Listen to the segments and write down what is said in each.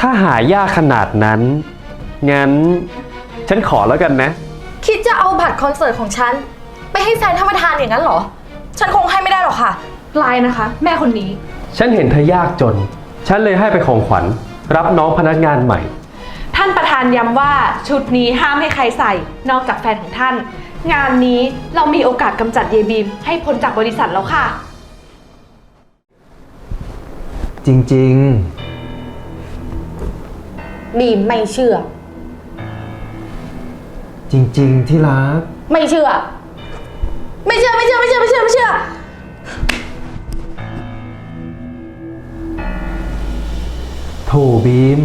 ถ้าหายากขนาดนั้น งั้น ฉันขอแล้วกันนะ คิดจะเอาบัตรคอนเสิร์ตของฉัน ไปให้แฟนท่านประธานอย่างนั้นเหรอ ฉันคงให้ไม่ได้หรอกค่ะลายนะคะ แม่คนนี้ ฉันเห็นเธอยากจน ฉันเลยให้ไปของขวัญ รับน้องพนักงานใหม่ ท่านประธานย้ำว่าชุดนี้ห้ามให้ใครใส่ นอกจากแฟนของท่าน งานนี้เรามีโอกาสกำจัดเยบีม ให้พ้นจากบริษัทแล้วค่ะ จริง บีมไม่เชื่อๆจริงๆที่รัก ไม่เชื่อ ไม่เชื่อ ไม่เชื่อ ไม่เชื่อ ไม่เชื่อ ไม่เชื่อ โถบีม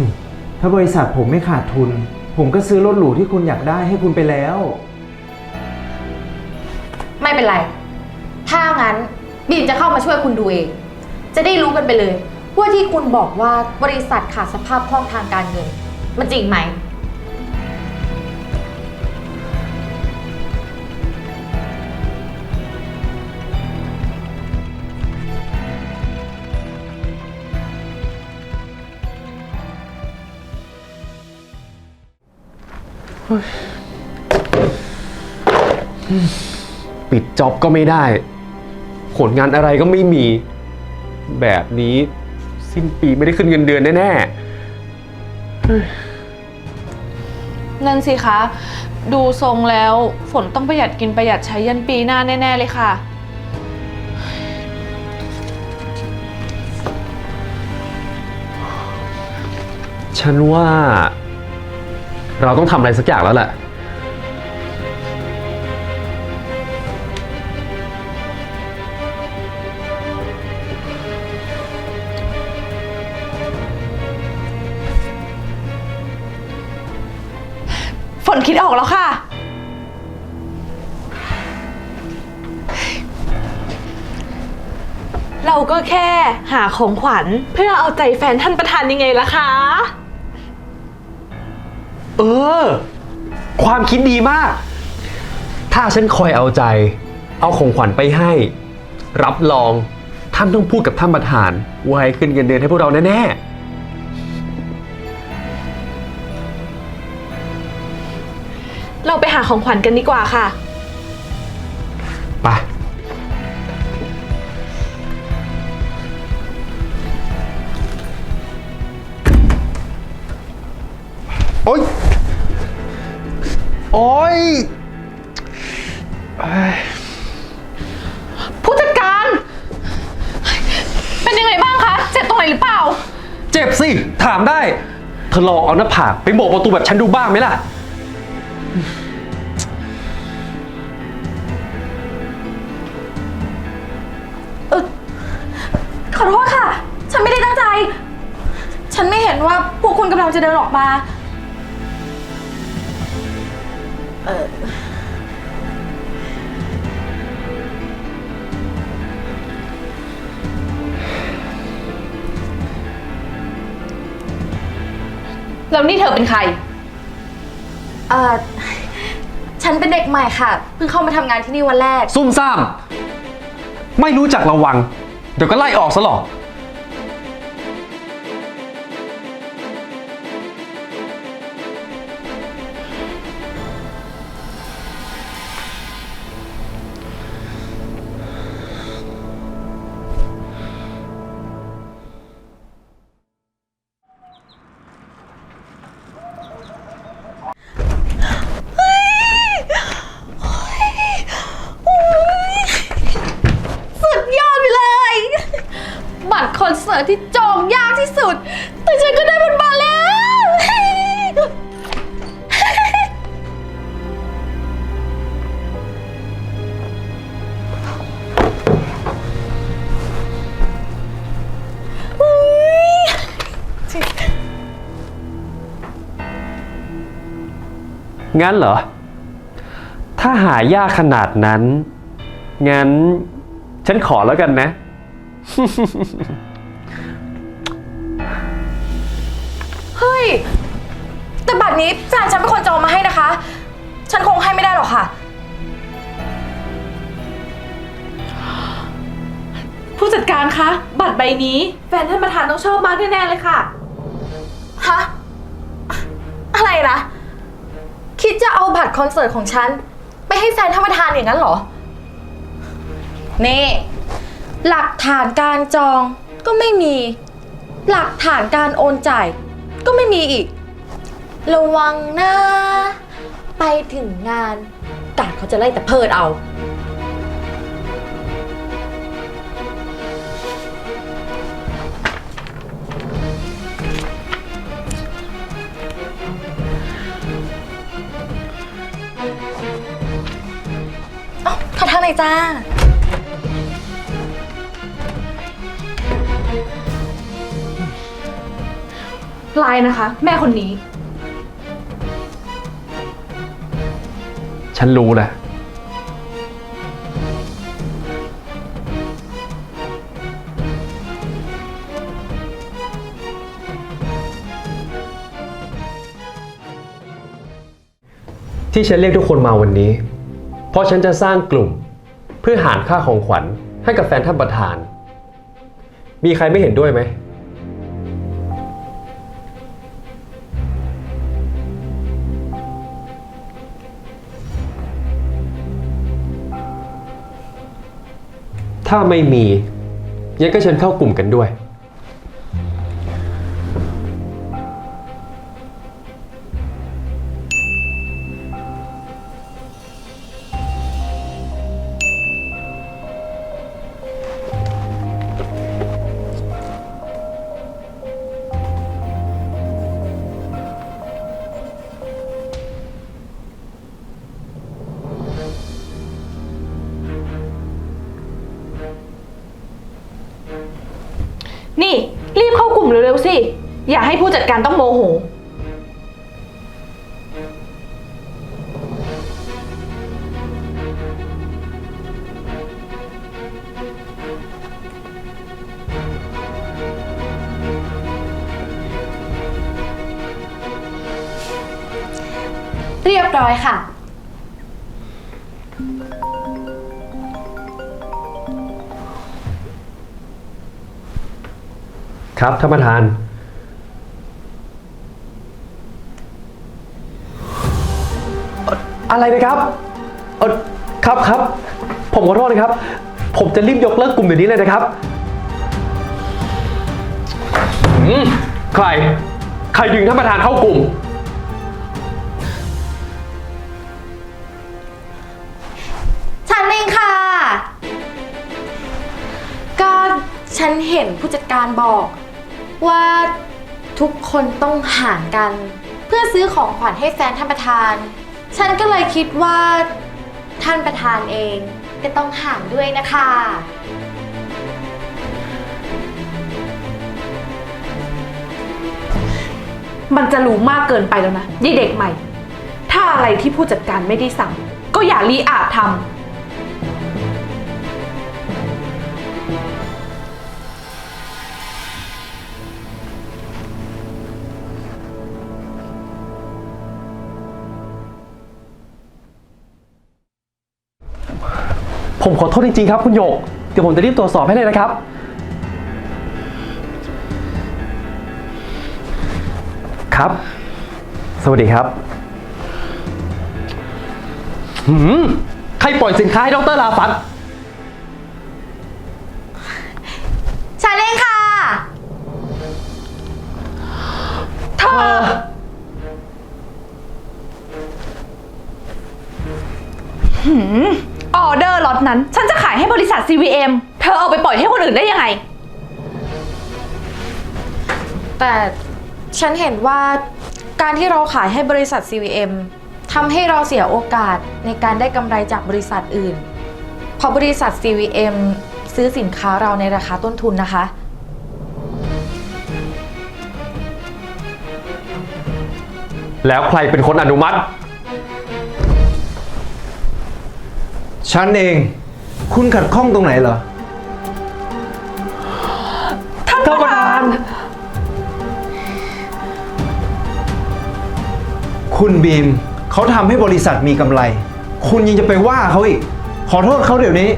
ถ้าบริษัทผมไม่ขาดทุน ผมก็ซื้อรถหรูที่คุณอยากได้ให้คุณไปแล้ว ไม่เป็นไร ถ้างั้นบีมจะเข้ามาช่วยคุณดูเอง จะได้รู้กันไปเลย ว่าที่คุณบอกว่าบริษัทขาดสภาพคล่องทางการเงิน มันจริงไหม ปิดจ็อบก็ไม่ได้ ผลงานอะไรก็ไม่มี แบบนี้ สิ้นปีไม่ได้ขึ้นเงินเดือนแน่นั่นสิคะ ดูทรงแล้วฝนต้องประหยัดกินประหยัดใช้ยันปีหน้าแน่ ๆ เลยค่ะๆฉันว่า เราต้องทำอะไรสักอย่างแล้วแหละ นคิดออกแล้วค่ะ เราก็แค่หาของขวัญเพื่อเอาใจแฟนท่านประธานยังไงล่ะคะ เออ ความคิดดีมาก ถ้าฉันคอยเอาใจ เอาของขวัญไปให้ รับรอง ท่านต้องพูดกับท่านประธานว่าให้ขึ้นเงินเดือนให้พวกเราแน่ เราไปหาของขวัญกันดีกว่าค่ะๆไปโอ๊ย โอ๊ยเอ้ยผู้จัดการ เป็นยังไงบ้างคะ เจ็บตรงไหนหรือเปล่า เจ็บสิ ถามได้ เธอลองเอาหน้าผากไปโบกประตูแบบฉันดูบ้างไหมล่ะ ขอโทษค่ะ ฉันไม่ได้ตั้งใจ ฉันไม่เห็นว่าพวกคุณกำลังจะเดินออกมา เออแล้วนี่เธอเป็นใคร เออฉันเป็นเด็กใหม่ค่ะ เพิ่งเข้ามาทำงานที่นี่วันแรก ซุ่มซ่าม ไม่รู้จักระวัง เดี๋ยวก็ไล่ออกซะหรอก สิร์ตที่จองยากที่สุด แต่ฉันก็ได้มันมาแล้ว งั้นเหรอ ถ้าหายากขนาดนั้น งั้น ฉันขอแล้วกันนะ เฮ้ยแต่บัตรนี้แฟนฉันเป็นคนจองมาให้นะคะ ฉันคงให้ไม่ได้หรอกค่ะ ผู้จัดการคะ บัตรใบนี้ แฟนท่านประธานต้องชอบมากแน่ๆเลยค่ะ ฮะ อะไรนะ คิดจะเอาบัตรคอนเสิร์ตของฉัน ไปให้แฟนท่านประธานอย่างนั้นเหรอ นี่ หลักฐานการจองก็ไม่มี หลักฐานการโอนจ่าย ก็ไม่มีอีก ระวังนะ ไปถึงงาน กาดเขาจะไล่แต่เพิดเอา เอ้าขอทางไหนอยจ้า ไลน์นะคะ แม่คนนี้ ฉันรู้แหละ ที่ฉันเรียกทุกคนมาวันนี้ เพราะฉันจะสร้างกลุ่ม เพื่อหารค่าของขวัญให้กับแฟนท่านประธาน มีใครไม่เห็นด้วยไหม ถ้าไม่มี ยังก็เชิญเข้ากลุ่มกันด้วย นี่ รีบเข้ากลุ่มเร็วๆสิ อย่าให้ผู้จัดการต้องโมโห เรียบร้อยค่ะ ครับท่านประธาน อะไรนะครับเอ่อครับครับ ผมขอโทษนะครับ ผมจะรีบยกเลิกกลุ่มเดี๋ยวนี้เลยนะครับหืมใคร ใครดึงท่านประธานเข้ากลุ่ม ฉันเองค่ะ ก็ฉันเห็นผู้จัดการบอก ว่าทุกคนต้องห่ารกัน เพื่อซื้อของขวัญให้แฟนท่านประธาน ฉันก็เลยคิดว่าท่านประธานเองก็ต้องห่ารด้วยนะคะ มันจะรู้มากเกินไปแล้วนะยี่เด็กใหม่ ถ้าอะไรที่ผู้จัดการไม่ได้สั่ง ก็อย่ารีอาจทำ ผมขอโทษจริงๆครับคุณหยก เดี๋ยวผมจะรีบตรวจสอบให้เลยนะครับ ครับ สวัสดีครับหืมใครปล่อยสินค้าให้ดรลาฟัต นั้น ฉันจะขายให้บริษัท CVM เธอเอาไปปล่อยให้คนอื่นได้ยังไง แต่ฉันเห็นว่าการที่เราขายให้บริษัท CVM ทำให้เราเสียโอกาสในการได้กำไรจากบริษัทอื่น เพราะบริษัท CVM ซื้อสินค้าเราในราคาต้นทุนนะคะ แล้วใครเป็นคนอนุมัติ ฉันเอง คุณขัดข้องตรงไหนเหรอ ท่านประธาน คุณบีมเขาทำให้บริษัทมีกำไร คุณยังจะไปว่าเขาอีก ขอโทษเขาเดี๋ยวนี้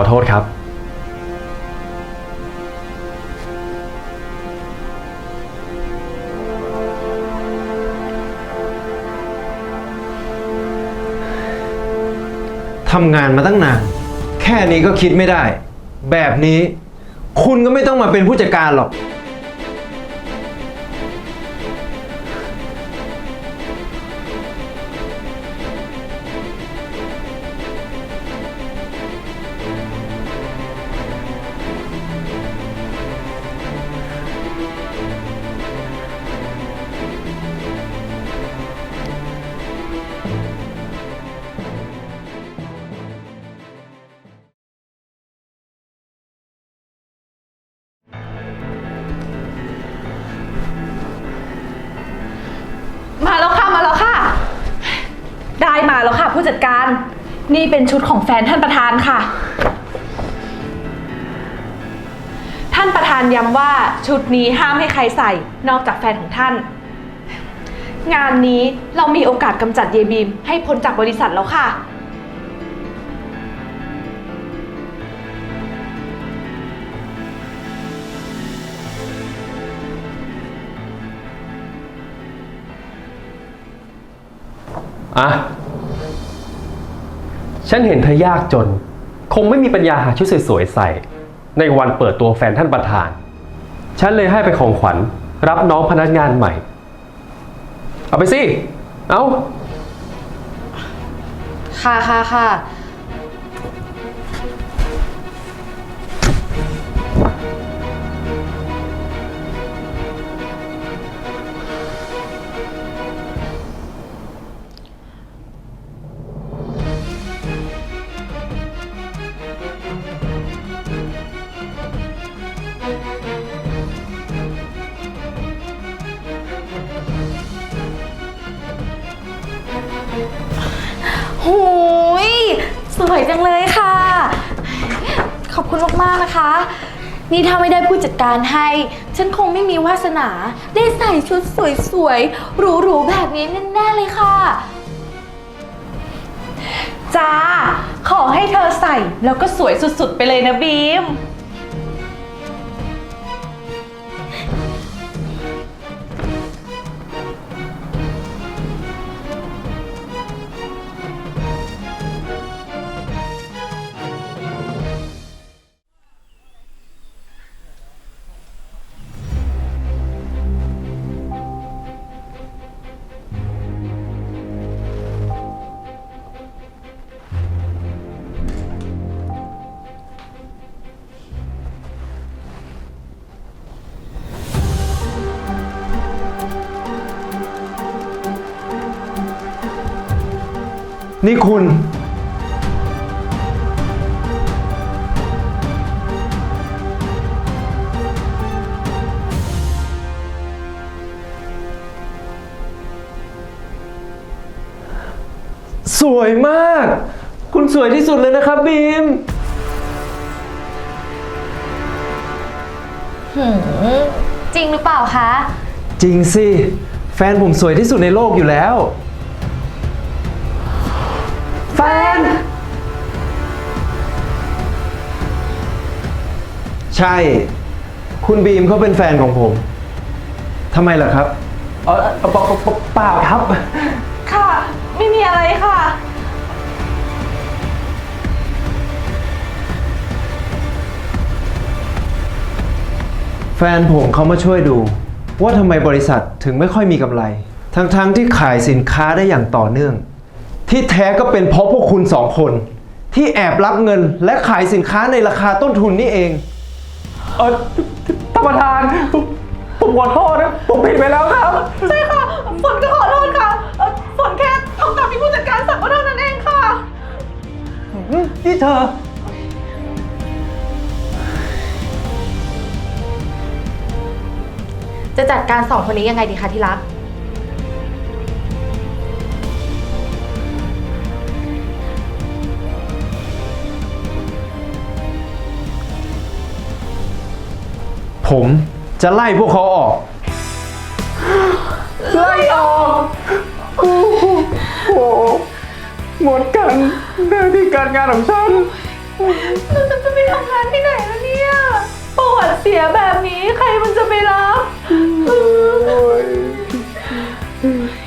อโทษครับ ทำงานมาตั้งนาน แค่นี้ก็คิดไม่ได้ แบบนี้ คุณก็ไม่ต้องมาเป็นผู้จัดการหรอก ผู้จัดการ นี่เป็นชุดของแฟนท่านประธานค่ะ ท่านประธานย้ำว่าชุดนี้ห้ามให้ใครใส่นอกจากแฟนของท่าน งานนี้เรามีโอกาสกำจัดเยบีม ให้พ้นจากบริษัทแล้วค่ะ อะ ฉันเห็นเธอยากจน คงไม่มีปัญญาหาชุดสวยๆใส่ ในวันเปิดตัวแฟนท่านประธาน ฉันเลยให้ไปของขวัญ รับน้องพนักงานใหม่ เอาไปสิ เอาค่ะค่ะค่ะ งเลยค่ะ ขอบคุณมากๆนะคะ นี่ถ้าไม่ได้ผู้จัดการให้ ฉันคงไม่มีวาสนา ได้ใส่ชุดสวยๆหรูๆแบบนี้แน่ๆเลยค่ะ จ้า ขอให้เธอใส่แล้วก็สวยสุดๆไปเลยนะบีม นี่คุณ สวยมาก คุณสวยที่สุดเลยนะครับบีม หืมจริงหรือเปล่าคะ จริงสิ แฟนผมสวยที่สุดในโลกอยู่แล้ว ใช่ คุณบีมเขาเป็นแฟนของผมทำไมล่ะครับเออเปล่าเปล่าเปล่าครับ ค่ะ ไม่มีอะไรค่ะ แฟนผมเขามาช่วยดู ว่าทำไมบริษัทถึงไม่ค่อยมีกำไร ทั้งๆที่ขายสินค้าได้อย่างต่อเนื่อง ที่แท้ก็เป็นเพราะพวกคุณสองคน ที่แอบรับเงินและขายสินค้าในราคาต้นทุนนี่เอง เออท่านประธานผมผมขอโทษนะ ผมผิดไปแล้วครับ ใช่ค่ะ ฝนก็ขอโทษค่ะเอ่อฝนแค่ทำตามที่ผู้จัดการสั่งก็เท่านั้นเองค่ะ นี่เธอ จะจัดการสองคนนี้ยังไงดีคะที่รัก ผมจะไล่พวกเขาออก ไล่ออกโอ้โหหมดกันหน้าที่การงานของฉันแล้วฉันจะไปทำงานที่ไหนล่ะเนี่ยปวดเสียแบบนี้ใครมันจะไปรับ